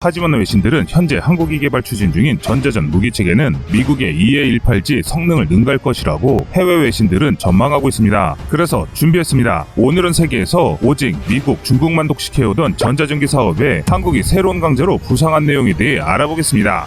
하지만 외신들은 현재 한국이 개발 추진 중인 전자전 무기체계는 미국의 EA-18G 성능을 능가할 것이라고 해외 외신들은 전망하고 있습니다. 그래서 준비했습니다. 오늘은 세계에서 오직 미국, 중국만 독식해오던 전자전기 사업에 한국이 새로운 강자로 부상한 내용에 대해 알아보겠습니다.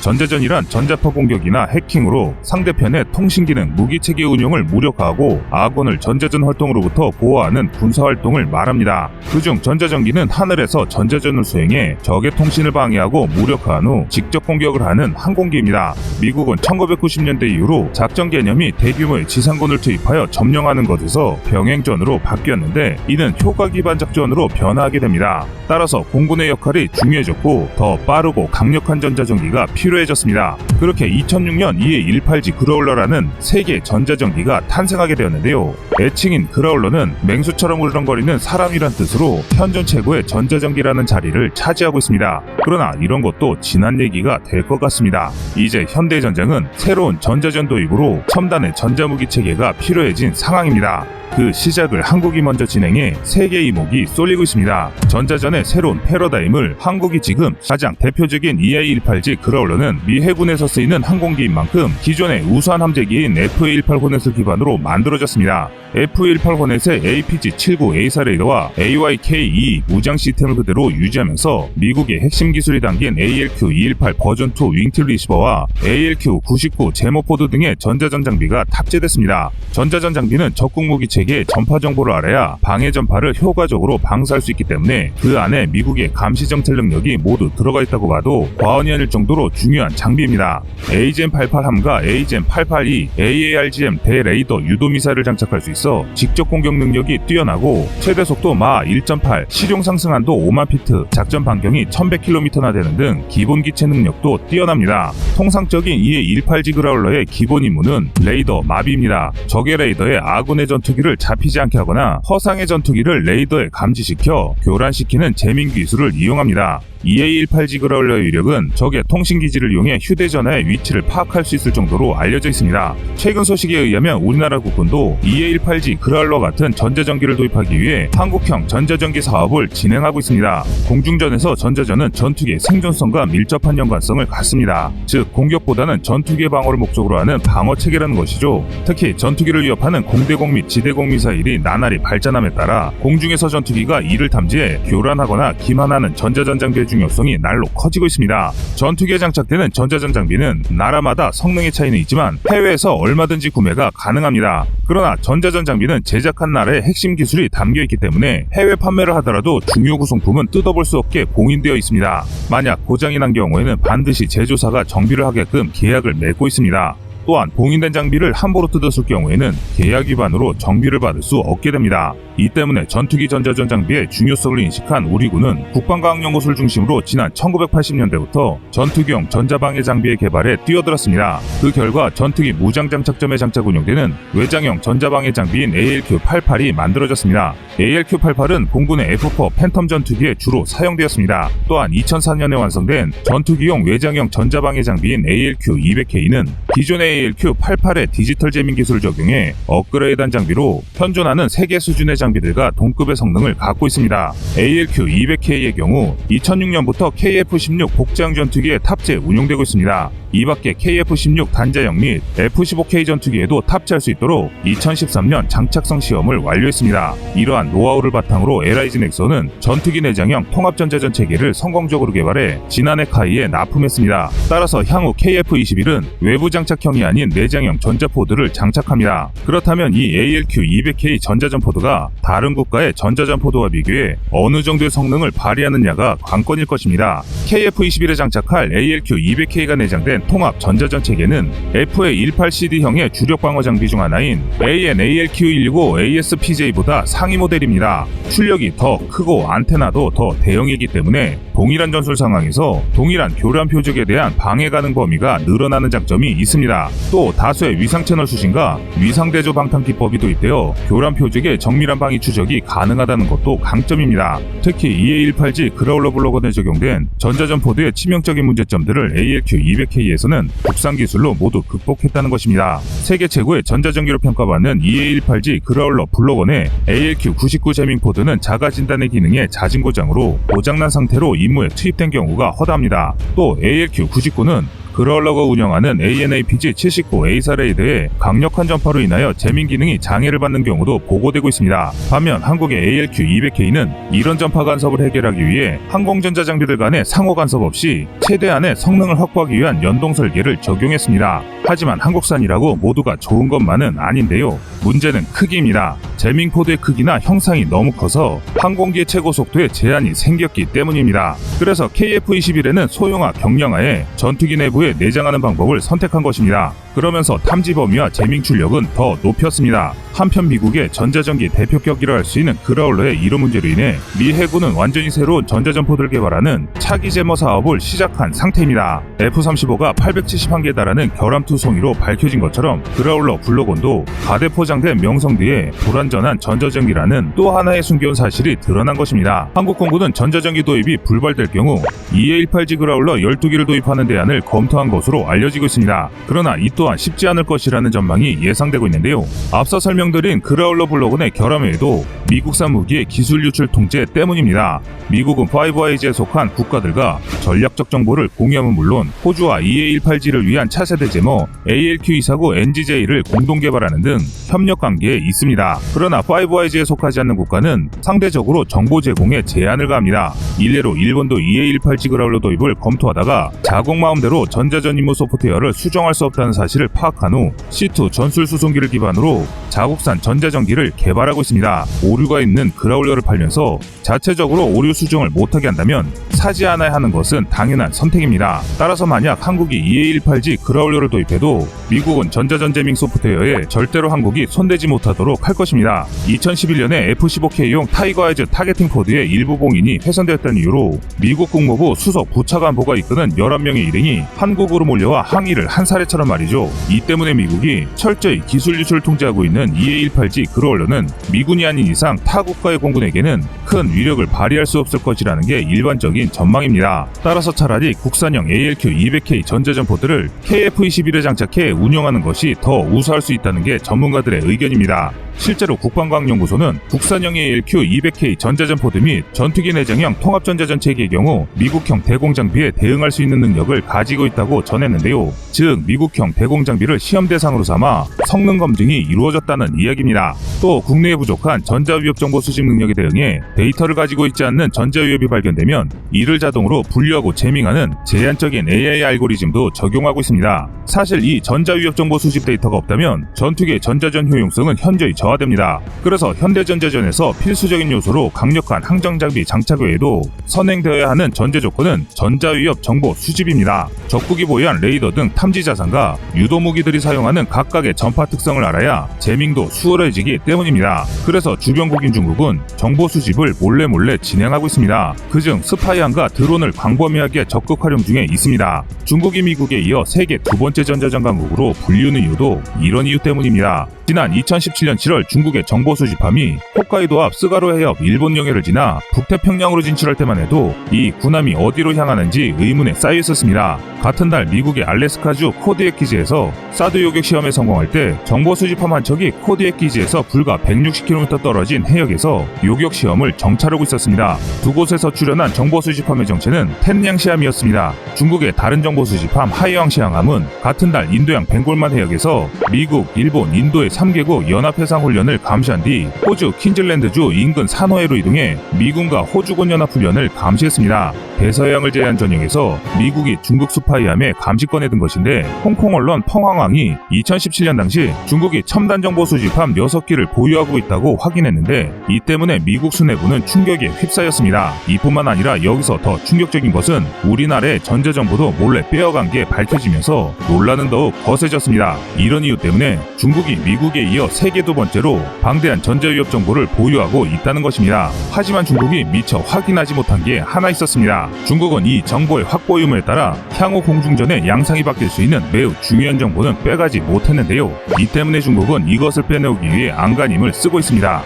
전자전이란 전자파 공격이나 해킹으로 상대편의 통신 기능, 무기 체계 운용을 무력화하고 아군을 전자전 활동으로부터 보호하는 군사 활동을 말합니다. 그중 전자전기는 하늘에서 전자전을 수행해 적의 통신을 방해하고 무력화한 후 직접 공격을 하는 항공기입니다. 미국은 1990년대 이후로 작전 개념이 대규모의 지상군을 투입하여 점령하는 것에서 병행전으로 바뀌었는데 이는 효과 기반 작전으로 변화하게 됩니다. 따라서 공군의 역할이 중요해졌고 더 빠르고 강력한 전자전기가 필요 해졌습니다. 그렇게 2006년 이에 18G 그라울러라는 세계 전자전기가 탄생하게 되었는데요. 애칭인 그라울러는 맹수처럼 울렁거리는 사람이란 뜻으로 현존 최고의 전자전기라는 자리를 차지하고 있습니다. 그러나 이런 것도 지난 얘기가 될 것 같습니다. 이제 현대전쟁은 새로운 전자전 도입으로 첨단의 전자무기 체계가 필요해진 상황입니다. 그 시작을 한국이 먼저 진행해 세계 이목이 쏠리고 있습니다. 전자전의 새로운 패러다임을 한국이 지금 가장 대표적인 EA-18G 그라울러는 미 해군에서 쓰이는 항공기인 만큼 기존의 우수한 함재기인 F-18 호넷을 기반으로 만들어졌습니다. F-18 호넷의 APG-79A4 레이더와 AYK-2 무장 시스템을 그대로 유지하면서 미국의 핵심 기술이 담긴 ALQ-218 버전2 윙틸 리시버와 ALQ-99 제모포드 등의 전자전 장비가 탑재됐습니다. 전자전 장비는 적국 무기 체계 의 전파 정보를 알아야 방해 전파를 효과적으로 방사할 수 있기 때문에 그 안에 미국의 감시 정찰 능력이 모두 들어가 있다고 봐도 과언이 아닐 정도로 중요한 장비입니다. AGM-88함과 AGM-882, AARGM 대레이더 유도 미사일을 장착할 수 있어 직접 공격 능력이 뛰어나고 최대 속도 마 1.8, 실용 상승 한도 5만 피트, 작전 반경이 1100km나 되는 등 기본 기체 능력도 뛰어납니다. 통상적인 이의 18G 그라울러의 기본 임무는 레이더 마비입니다. 적의 레이더에 아군의 전투기를 잡히지 않게 하거나 허상의 전투기를 레이더에 감지시켜 교란시키는 재민 기술을 이용합니다. EA-18G 그라울러의 위력은 적의 통신기지를 이용해 휴대전화의 위치를 파악할 수 있을 정도로 알려져 있습니다. 최근 소식에 의하면 우리나라 국군도 EA-18G 그라울러 같은 전자전기를 도입하기 위해 한국형 전자전기 사업을 진행하고 있습니다. 공중전에서 전자전은 전투기의 생존성과 밀접한 연관성을 갖습니다. 즉 공격보다는 전투기의 방어를 목적으로 하는 방어 체계라는 것이죠. 특히 전투기를 위협하는 공대공 및 지대공 미사일이 나날이 발전함에 따라 공중에서 전투기가 이를 탐지해 교란하거나 기만하는 전자전 장비의 중요성이 날로 커지고 있습니다. 전투기에 장착되는 전자전 장비는 나라마다 성능의 차이는 있지만 해외에서 얼마든지 구매가 가능합니다. 그러나 전자전 장비는 제작한 나라의 핵심 기술이 담겨 있기 때문에 해외 판매를 하더라도 중요 구성품은 뜯어볼 수 없게 봉인되어 있습니다. 만약 고장이 난 경우에는 반드시 제조사가 정비를 하게끔 계약을 맺고 있습니다. 또한 봉인된 장비를 함부로 뜯었을 경우에는 계약 위반으로 정비를 받을 수 없게 됩니다. 이 때문에 전투기 전자전 장비의 중요성을 인식한 우리 군은 국방과학연구소를 중심으로 지난 1980년대부터 전투기용 전자방해 장비의 개발에 뛰어들었습니다. 그 결과 전투기 무장 장착점에 장착 운용되는 외장형 전자방해 장비인 ALQ-88이 만들어졌습니다. ALQ-88은 공군의 F4 팬텀 전투기에 주로 사용되었습니다. 또한 2004년에 완성된 전투기용 외장형 전자방해 장비인 ALQ-200K는 기존의 ALQ-88의 디지털 재민 기술을 적용해 업그레이드한 장비로 현존하는 세계 수준의 장비들과 동급의 성능을 갖고 있습니다. ALQ-200K의 경우 2006년부터 KF-16 복장 전투기에 탑재 운용되고 있습니다. 이 밖에 KF-16 단자형 및 F-15K 전투기에도 탑재할 수 있도록 2013년 장착성 시험을 완료했습니다. 이러한 노하우를 바탕으로 LIG 넥슨은 전투기 내장형 통합전자전 체계를 성공적으로 개발해 지난해 카이에 납품했습니다. 따라서 향후 KF-21은 외부 장착형이 아닌 내장형 전자포드를 장착합니다. 그렇다면 이 ALQ-200K 전자전포드가 다른 국가의 전자전포드와 비교해 어느 정도의 성능을 발휘하느냐가 관건일 것입니다. KF-21에 장착할 ALQ-200K가 내장된 제시된 통합 전자전체계는 FA 18CD형의 주력 방어 장비 중 하나인 AN-ALQ-119ASPJ보다 상위 모델입니다. 출력이 더 크고 안테나도 더 대형이기 때문에 동일한 전술 상황에서 동일한 교란 표적에 대한 방해 가능 범위가 늘어나는 장점이 있습니다. 또 다수의 위상 채널 수신과 위상 대조 방탄 기법이 도입되어 교란 표적의 정밀한 방위 추적이 가능하다는 것도 강점입니다. 특히 EA18G 그라울러 블로건에 적용된 전자전포드의 치명적인 문제점들을 ALQ-200K에 IAEA에서는 국산 기술로 모두 극복했다는 것입니다. 세계 최고의 전자전기로 평가받는 EA-18G 그라울러 블록원의 ALQ99 재밍 포드는 자가 진단의 기능에 자진 고장으로 고장난 상태로 임무에 투입된 경우가 허다합니다. 또 ALQ99는 그라울러가 운영하는 ANAPG-79 A사 레이드의 강력한 전파로 인하여 재민 기능이 장애를 받는 경우도 보고되고 있습니다. 반면 한국의 ALQ200K는 이런 전파 간섭을 해결하기 위해 항공전자 장비들 간의 상호 간섭 없이 최대한의 성능을 확보하기 위한 연동 설계를 적용했습니다. 하지만 한국산이라고 모두가 좋은 것만은 아닌데요. 문제는 크기입니다. 재밍 포드의 크기나 형상이 너무 커서 항공기의 최고 속도에 제한이 생겼기 때문입니다. 그래서 KF-21에는 소형화 경량화에 전투기 내부에 내장하는 방법을 선택한 것입니다. 그러면서 탐지 범위와 재밍 출력은 더 높였습니다. 한편 미국의 전자전기 대표격이라 할 수 있는 그라울러의 이런 문제로 인해 미 해군은 완전히 새로운 전자전포들을 개발하는 차기 제머 사업을 시작한 상태입니다. F-35가 871개에 달하는 결함투송이로 밝혀진 것처럼 그라울러 블록원도 가대 포장된 명성 뒤에 불완전한 전자전기라는 또 하나의 숨겨온 사실이 드러난 것입니다. 한국공군은 전자전기 도입이 불발될 경우 EA-18G 그라울러 12기를 도입하는 대안을 검토한 것으로 알려지고 있습니다. 그러나 이 또한 쉽지 않을 것이라는 전망이 예상되고 있는데요. 앞서 설명드린 그라울러 블록원의 결함에도 미국산 무기의 기술 유출 통제 때문입니다. 미국은 5IG에 속한 국가들과 전략적 정보를 공유함은 물론 호주와 EA-18G를 위한 차세대 제모 ALQ249 NGJ를 공동 개발하는 등 협력 관계에 있습니다. 그러나 5IG에 속하지 않는 국가는 상대적으로 정보 제공에 제한을 가합니다. 일례로 일본도 EA-18G 그라울러 도입을 검토하다가 자국 마음대로 전자전 임무 소프트웨어를 수정할 수 없다는 사실을 파악한 후 C2 전술 수송기를 기반으로 자국산 전자전기를 개발하고 있습니다. 오류가 있는 그라울러를 팔면서 자체적으로 오류 수정을 못하게 한다면 사지 않아야 하는 것은 당연한 선택입니다. 따라서 만약 한국이 EA-18G 그라울러를 도입해도 미국은 전자전제밍 소프트웨어에 절대로 한국이 손대지 못하도록 할 것입니다. 2011년에 F-15K용 타이거 아이즈 타겟팅 포드의 일부 봉인이 훼손되었다는 이유로 미국 국무부 수석 부차관보가 이끄는 11명의 일행이 한국으로 몰려와 항의를 한 사례처럼 말이죠. 이 때문에 미국이 철저히 기술 유출 통제하고 있는 EA-18G 그라울러는 미군이 아닌 이상 타 국가의 공군에게는 큰 위력을 발휘할 수 없을 것이라는 게 일반적인 전망입니다. 따라서 차라리 국산형 ALQ200K 전자전포들을 KF-21에 장착해 운영하는 것이 더 우수할 수 있다는 게 전문가들의 의견입니다. 실제로 국방과학연구소는 국산형 ALQ200K 전자전포드 및 전투기 내장형 통합전자전체계의 경우 미국형 대공장비에 대응할 수 있는 능력을 가지고 있다고 전했는데요. 즉 미국형 대공장비를 시험 대상으로 삼아 성능 검증이 이루어졌다는 이야기입니다. 또 국내에 부족한 전자위협 정보 수집 능력에 대응해 데이터를 가지고 있지 않는 전자위협이 발견되면 이를 자동으로 분류하고 제밍하는 제한적인 AI 알고리즘도 적용하고 있습니다. 사실 이 전자위협 정보 수집 데이터가 없다면 전투기의 전자전 효용성은 현저히 저 하됩니다. 그래서 현대전자전에서 필수적인 요소로 강력한 항정 장비 장착 외에도 선행되어야 하는 전제 조건은 전자 위협 정보 수집입니다. 적국이 보유한 레이더 등 탐지 자산과 유도 무기들이 사용하는 각각의 전파 특성을 알아야 재밍도 수월해지기 때문입니다. 그래서 주변국인 중국은 정보 수집을 몰래 몰래 진행하고 있습니다. 그중 스파이함과 드론을 광범위하게 적극 활용 중에 있습니다. 중국이 미국에 이어 세계 두 번째 전자전 강국으로 불리우는 이유도 이런 이유 때문입니다. 지난 2017년 7월 중국의 정보 수집함이 홋카이도 앞 스가루 해협 일본 영해를 지나 북태평양으로 진출할 때만 해도 이 군함이 어디로 향하는지 의문에 쌓여 있었습니다. 같은 달 미국의 알래스카주 코디액 기지에서 사드 요격 시험에 성공할 때 정보 수집함 한 척이 코디액 기지에서 불과 160km 떨어진 해역에서 요격 시험을 정찰하고 있었습니다. 두 곳에서 출현한 정보 수집함의 정체는 텐양시함이었습니다. 중국의 다른 정보 수집함 하이왕시항함은 같은 달 인도양 벵골만 해역에서 미국, 일본, 인도의 3개국 연합해상 훈련을 감시한 뒤 호주 퀸즐랜드주 인근 산호해로 이동해 미군과 호주군 연합훈련을 감시했습니다. 대서양을 제한 전역에서 미국이 중국 스파이함에 감시권에 든 것인데 홍콩 언론 펑황왕이 2017년 당시 중국이 첨단 정보 수집함 6기를 보유하고 있다고 확인했는데 이 때문에 미국 수뇌부는 충격에 휩싸였습니다. 이뿐만 아니라 여기서 더 충격적인 것은 우리나라의 전자정보도 몰래 빼어간 게 밝혀지면서 논란은 더욱 거세졌습니다. 이런 이유 때문에 중국이 미국에 이어 세계 두 번째로 방대한 전자위협 정보를 보유하고 있다는 것입니다. 하지만 중국이 미처 확인하지 못한 게 하나 있었습니다. 중국은 이 정보의 확보 유무에 따라 향후 공중전에 양상이 바뀔 수 있는 매우 중요한 정보는 빼가지 못했는데요. 이 때문에 중국은 이것을 빼내오기 위해 안간힘을 쓰고 있습니다.